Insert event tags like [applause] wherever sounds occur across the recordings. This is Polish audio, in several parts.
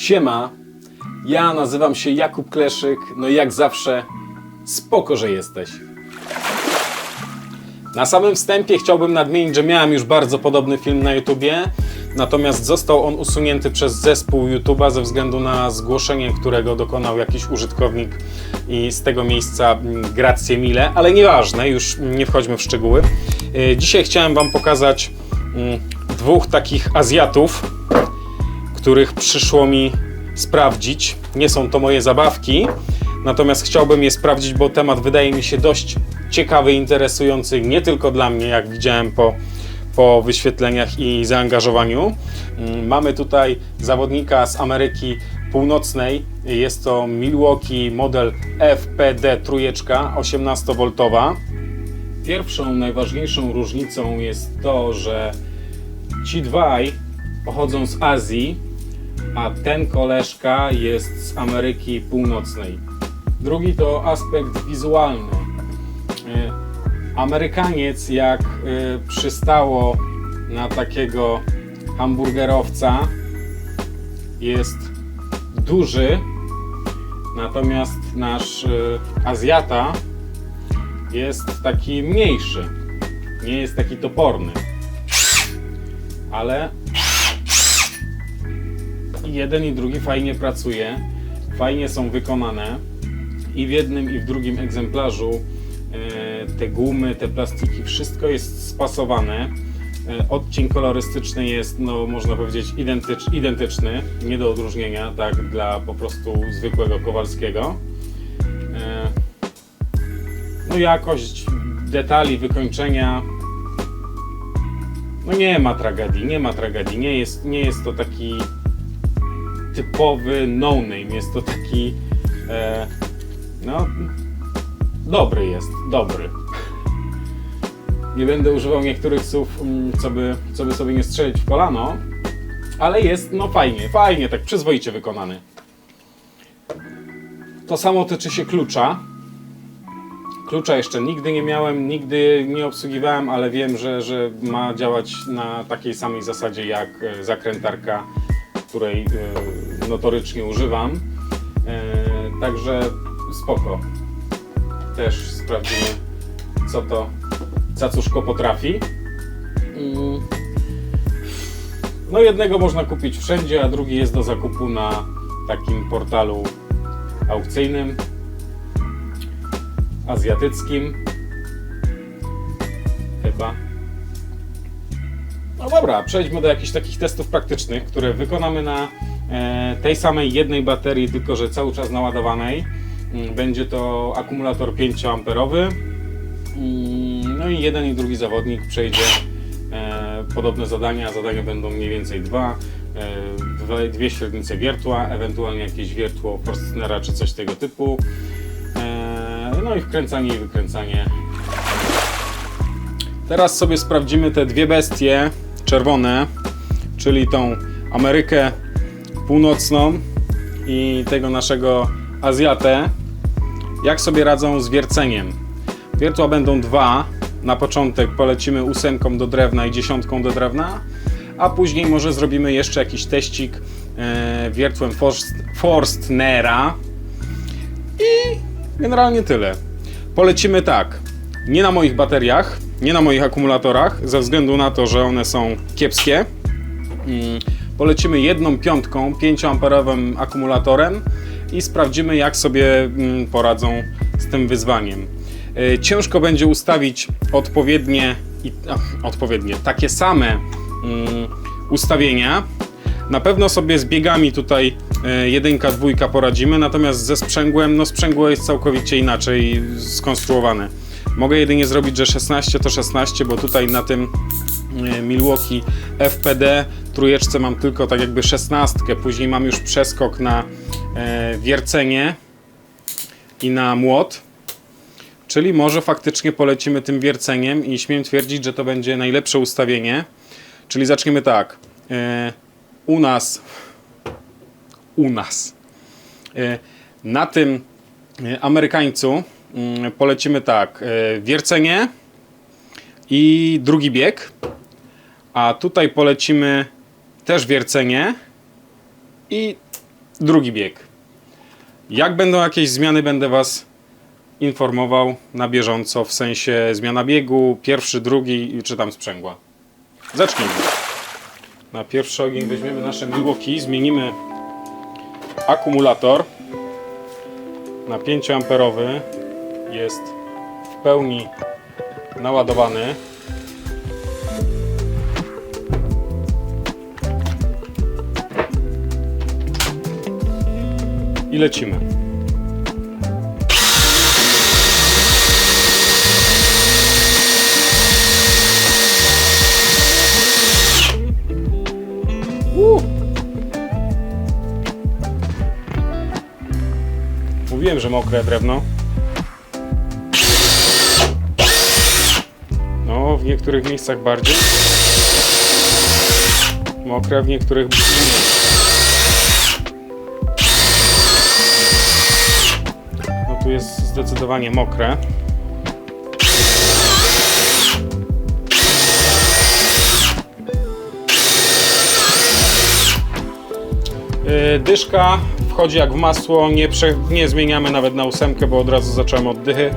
Siema, ja nazywam się Jakub Kleszyk, no i jak zawsze spoko, że jesteś. Na samym wstępie chciałbym nadmienić, że miałem już bardzo podobny film na YouTubie, natomiast został on usunięty przez zespół YouTube'a ze względu na zgłoszenie, którego dokonał jakiś użytkownik i z tego miejsca mm, grazie mile, ale nieważne, już nie wchodźmy w szczegóły. Yy, Dzisiaj chciałem Wam pokazać mm, dwóch takich Azjatów, których przyszło mi sprawdzić. Nie są to moje zabawki, natomiast chciałbym je sprawdzić, bo temat wydaje mi się dość ciekawy, interesujący nie tylko dla mnie, jak widziałem po, po wyświetleniach i zaangażowaniu. Mm, Mamy tutaj zawodnika z Ameryki Północnej. Jest to Milwaukee model FPD trójeczka 18V. Pierwszą, najważniejszą różnicą jest to, że ci dwaj pochodzą z Azji, a ten koleżka jest z Ameryki Północnej. Drugi to aspekt wizualny. E, Amerykaniec, jak e, przystało na takiego hamburgerowca, jest duży, natomiast nasz e, Azjata jest taki mniejszy. Nie jest taki toporny. Ale i jeden i drugi fajnie pracuje, fajnie są wykonane i w jednym i w drugim egzemplarzu e, te gumy, te plastiki, wszystko jest spasowane. E, odcień kolorystyczny jest, no można powiedzieć, identycz, identyczny, nie do odróżnienia, tak dla po prostu zwykłego Kowalskiego. E, no jakość detali, wykończenia, no nie ma tragedii, nie ma tragedii, nie jest, nie jest to taki typowy no-name. Jest to taki. E, no. Dobry jest, dobry. Nie będę używał niektórych słów, mm, co by, co by sobie nie strzelić w kolano, ale jest no fajnie, fajnie, tak przyzwoicie wykonany. To samo tyczy się klucza. Klucza jeszcze nigdy nie miałem, nigdy nie obsługiwałem, ale wiem, że, że ma działać na takiej samej zasadzie jak e, zakrętarka której e, notorycznie używam. E, Także spoko. Też sprawdzimy, co to cacuszko potrafi. Mm. No jednego można kupić wszędzie, a drugi jest do zakupu na takim portalu aukcyjnym azjatyckim. Dobra, przejdźmy do jakichś takich testów praktycznych, które wykonamy na e, tej samej jednej baterii, tylko że cały czas naładowanej. Mm, Będzie to akumulator 5 amperowy. Mm, No i jeden i drugi zawodnik przejdzie e, podobne zadania. Zadania będą mniej więcej dwa. E, dwie, dwie średnice wiertła, ewentualnie jakieś wiertło Forstnera czy coś tego typu. No i wkręcanie i wykręcanie Teraz sobie sprawdzimy te dwie bestie czerwone, czyli tą Amerykę Północną i tego naszego Azjatę, jak sobie radzą z wierceniem. Wiertła będą dwa. Na początek polecimy ósemką do drewna i dziesiątką do drewna, a później może zrobimy jeszcze jakiś teścik e, wiertłem Forst, Forstnera i generalnie tyle. Polecimy tak. Nie na moich bateriach, nie na moich akumulatorach, ze względu na to, że one są kiepskie. Mm, Polecimy jedną piątką, 5-amperowym akumulatorem i sprawdzimy, jak sobie mm, poradzą z tym wyzwaniem. E, Ciężko będzie ustawić odpowiednie, odpowiednie takie same mm, ustawienia. Na pewno sobie z biegami tutaj e, jedynka, dwójka poradzimy, natomiast ze sprzęgłem, no sprzęgło jest całkowicie inaczej skonstruowane. Mogę jedynie zrobić, że 16 to 16, bo tutaj na tym e, Milwaukee FPD trójeczce mam tylko tak jakby 16, później mam już przeskok na e, wiercenie i na młot. Czyli może faktycznie polecimy tym wierceniem i śmiem twierdzić, że to będzie najlepsze ustawienie. Czyli zaczniemy tak. E, u nas, u nas, na tym Amerykańcu polecimy tak. e, Wiercenie i drugi bieg. A tutaj polecimy też wiercenie i drugi bieg. Jak będą jakieś zmiany, będę Was informował na bieżąco, w sensie zmiana biegu, pierwszy, drugi, czy tam sprzęgła. Zacznijmy. Na pierwszy ogień weźmiemy nasze Milwaukee, zmienimy akumulator na 5 amperowy jest w pełni naładowany. I lecimy. Mówiłem, że mokre drewno. W niektórych miejscach bardziej. Mokre, w niektórych mniej. No tu jest zdecydowanie mokre. Yy, Dyszka wchodzi jak w masło, nie, prze, nie zmieniamy nawet na ósemkę, bo od razu zacząłem od dychy.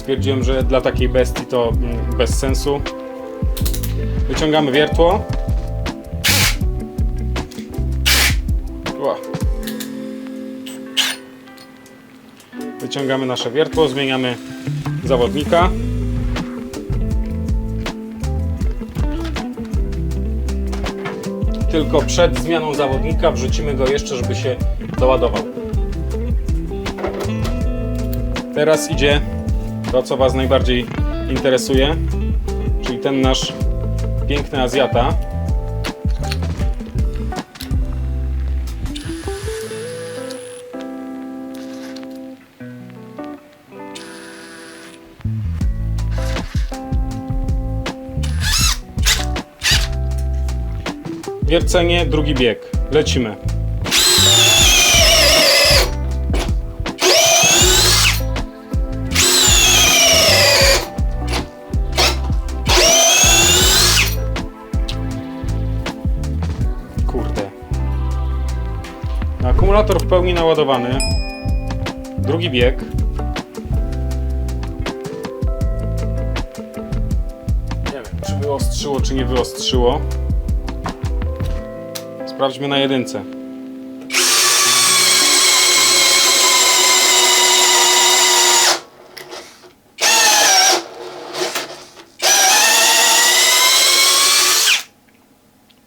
Stwierdziłem, że dla takiej bestii to mm, bez sensu. Wyciągamy wiertło. Wyciągamy nasze wiertło, zmieniamy zawodnika. Tylko przed zmianą zawodnika wrzucimy go jeszcze, żeby się doładował. Teraz idzie to, co Was najbardziej interesuje, czyli ten nasz piękny Azjata. Wiercenie, drugi bieg. Lecimy. Akumulator w pełni naładowany. Drugi bieg. Nie wiem, czy wyostrzyło, czy nie wyostrzyło. Sprawdźmy na jedynce.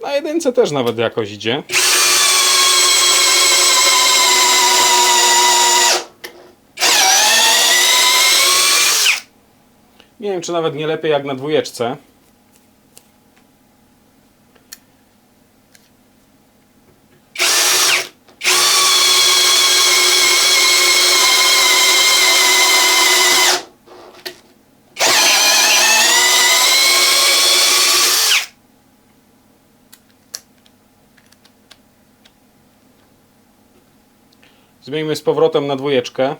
Na jedynce też nawet jakoś idzie. Nie wiem, czy nawet nie lepiej jak na dwójeczce. Zmieńmy z powrotem na dwójeczkę.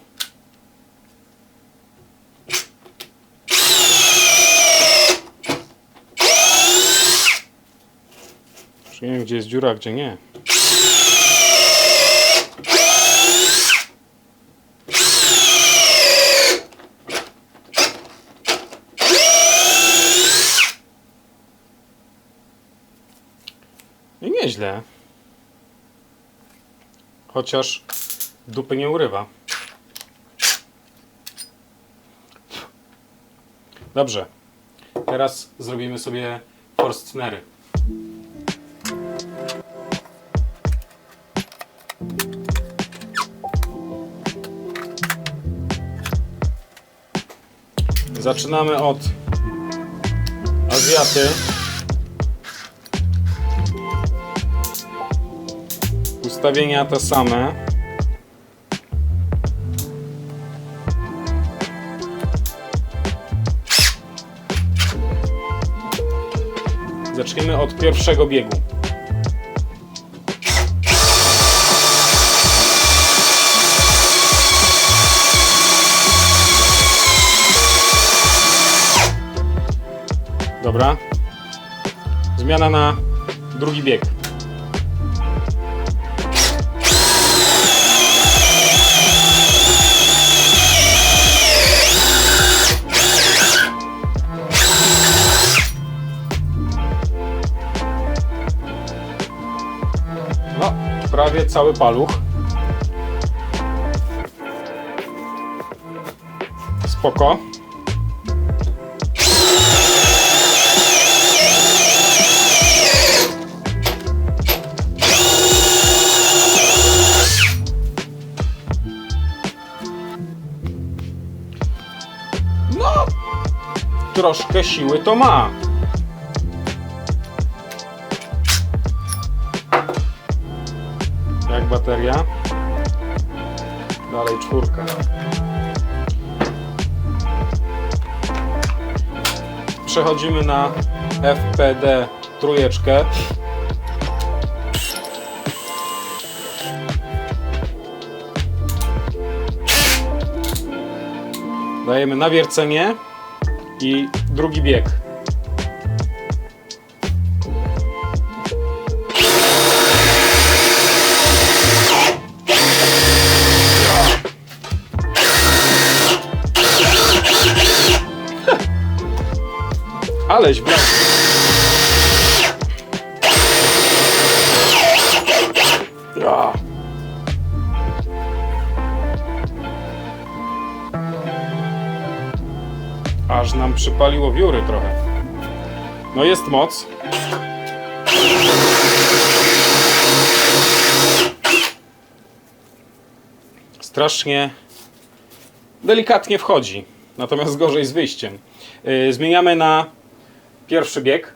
Nie wiem, gdzie jest dziura, gdzie nie. I nieźle. Chociaż dupy nie urywa. Dobrze. Teraz zrobimy sobie Forstnery. Zaczynamy od Azjaty. Ustawienia te same. Zacznijmy od pierwszego biegu. Dobra. Zmiana na drugi bieg. No, prawie cały paluch. Spoko. Troszkę siły to ma. Jak bateria? Dalej czwórka. Przechodzimy na FPD trójeczkę. Dajemy nawiercenie i drugi bieg. [laughs] Aleś brak. Przypaliło wióry trochę. No jest moc. Strasznie delikatnie wchodzi. Natomiast gorzej z wyjściem. Yy, zmieniamy na pierwszy bieg.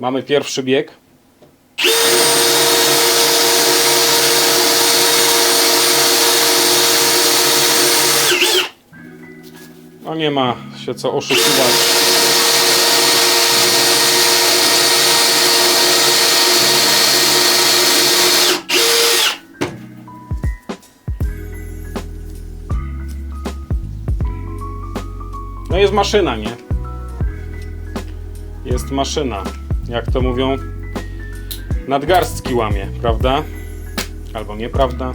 Mamy pierwszy bieg. No nie ma się co oszukiwać. No jest maszyna, nie? Jest maszyna. Jak to mówią, nadgarstki łamie, prawda? Albo nieprawda?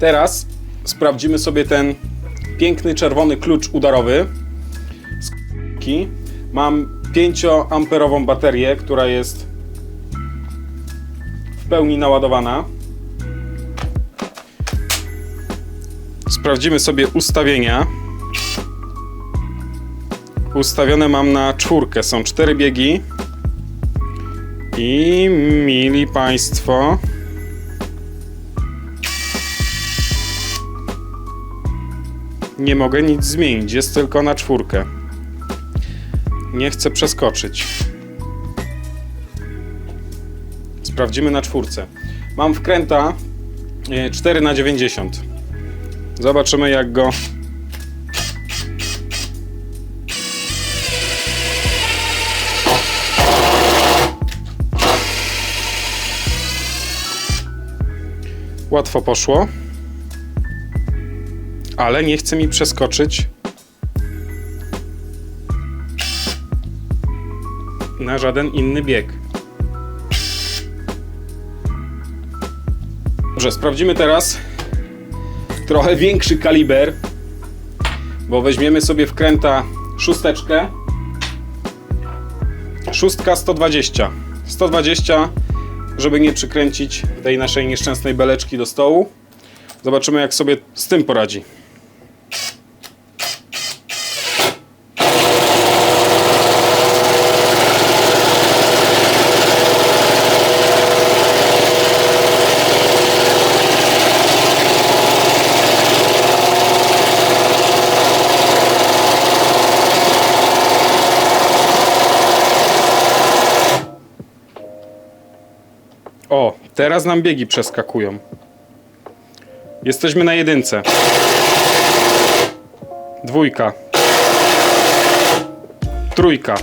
Teraz sprawdzimy sobie ten piękny czerwony klucz udarowy. Mam 5-amperową baterię, która jest w pełni naładowana. Sprawdzimy sobie ustawienia. Ustawione mam na czwórkę. Są cztery biegi. I mili Państwo, Nie mogę nic zmienić, jest tylko na czwórkę. Nie chcę przeskoczyć. Sprawdzimy na czwórce. Mam wkręta e, 4 na 90. Zobaczymy jak go Łatwo poszło ale nie chce mi przeskoczyć na żaden inny bieg. Dobrze, sprawdzimy teraz trochę większy kaliber, bo weźmiemy sobie wkręta szósteczkę. Szóstka 120. 120, żeby nie przykręcić tej naszej nieszczęsnej beleczki do stołu. Zobaczymy, jak sobie z tym poradzi. O, teraz nam biegi przeskakują. Jesteśmy na jedynce. Dwójka. Trójka.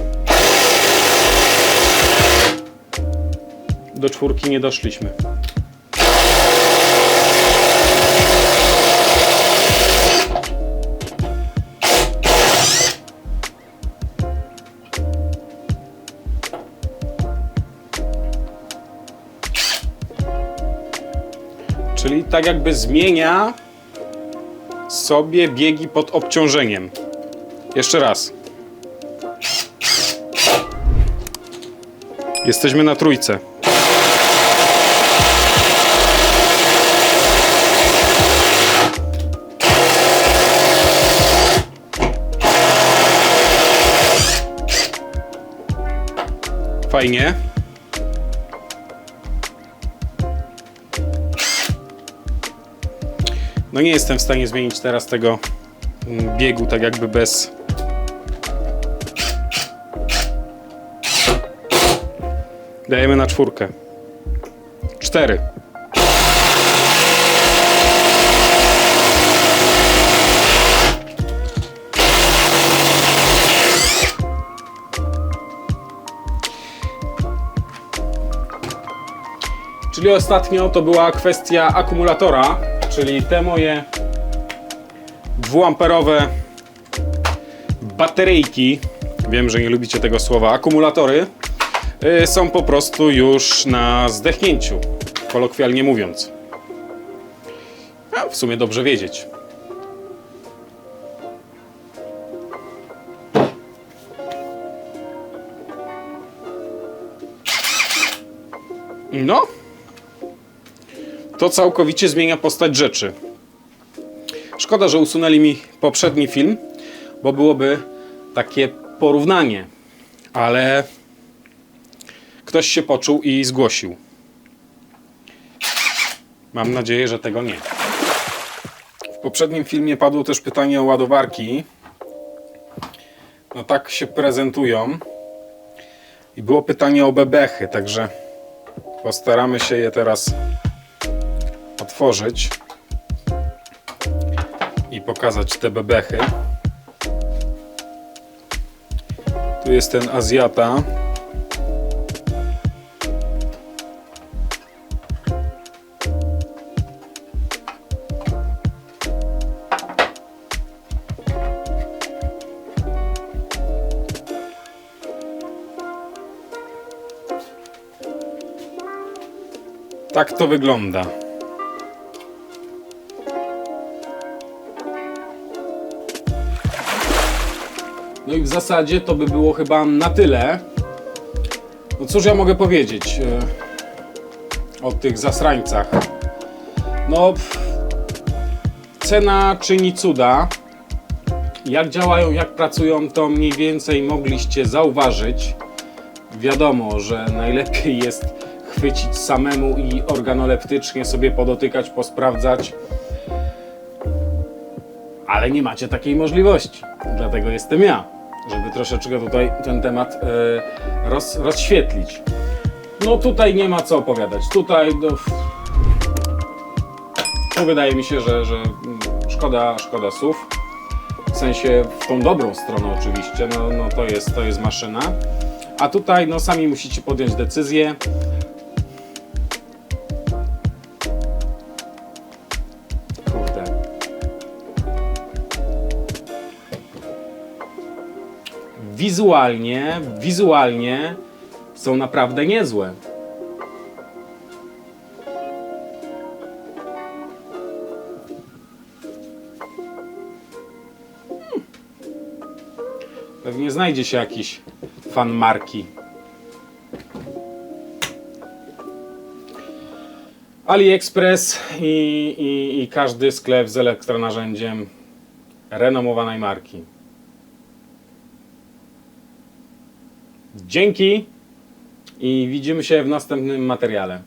Do czwórki nie doszliśmy. Tak jakby zmienia sobie biegi pod obciążeniem. Jeszcze raz. Jesteśmy na trójce. Fajnie. No nie jestem w stanie zmienić teraz tego mm, biegu tak jakby bez Dajemy na czwórkę. Cztery. Czyli ostatnio to była kwestia akumulatora, czyli te moje dwuamperowe bateryjki, wiem, że nie lubicie tego słowa, akumulatory, y, są po prostu już na zdechnięciu, kolokwialnie mówiąc. A w sumie dobrze wiedzieć. No, to całkowicie zmienia postać rzeczy. Szkoda, że usunęli mi poprzedni film, bo byłoby takie porównanie, ale ktoś się poczuł i zgłosił. Mam nadzieję, że tego nie. W poprzednim filmie padło też pytanie o ładowarki. No tak się prezentują. I było pytanie o bebechy, także postaramy się je teraz otworzyć i pokazać te bebechy. Tu jest ten Azjata. Tak to wygląda. No i w zasadzie to by było chyba na tyle. No cóż ja mogę powiedzieć e, o tych zasrańcach. No, cena czyni cuda. Jak działają, jak pracują, to mniej więcej mogliście zauważyć. Wiadomo, że najlepiej jest chwycić samemu i organoleptycznie sobie podotykać, posprawdzać ale nie macie takiej możliwości. Dlatego jestem ja, żeby troszeczkę tutaj ten temat e, roz, rozświetlić. No tutaj nie ma co opowiadać. Tutaj no, no, wydaje mi się, że, że mm, szkoda, szkoda słów. W sensie w tą dobrą stronę oczywiście, no, no to, jest, to jest maszyna. A tutaj no sami musicie podjąć decyzję. Wizualnie, wizualnie są naprawdę niezłe. Hmm. Pewnie znajdzie się jakiś fan marki. AliExpress i, i, i każdy sklep z elektronarzędziem renomowanej marki. Dzięki i widzimy się w następnym materiale.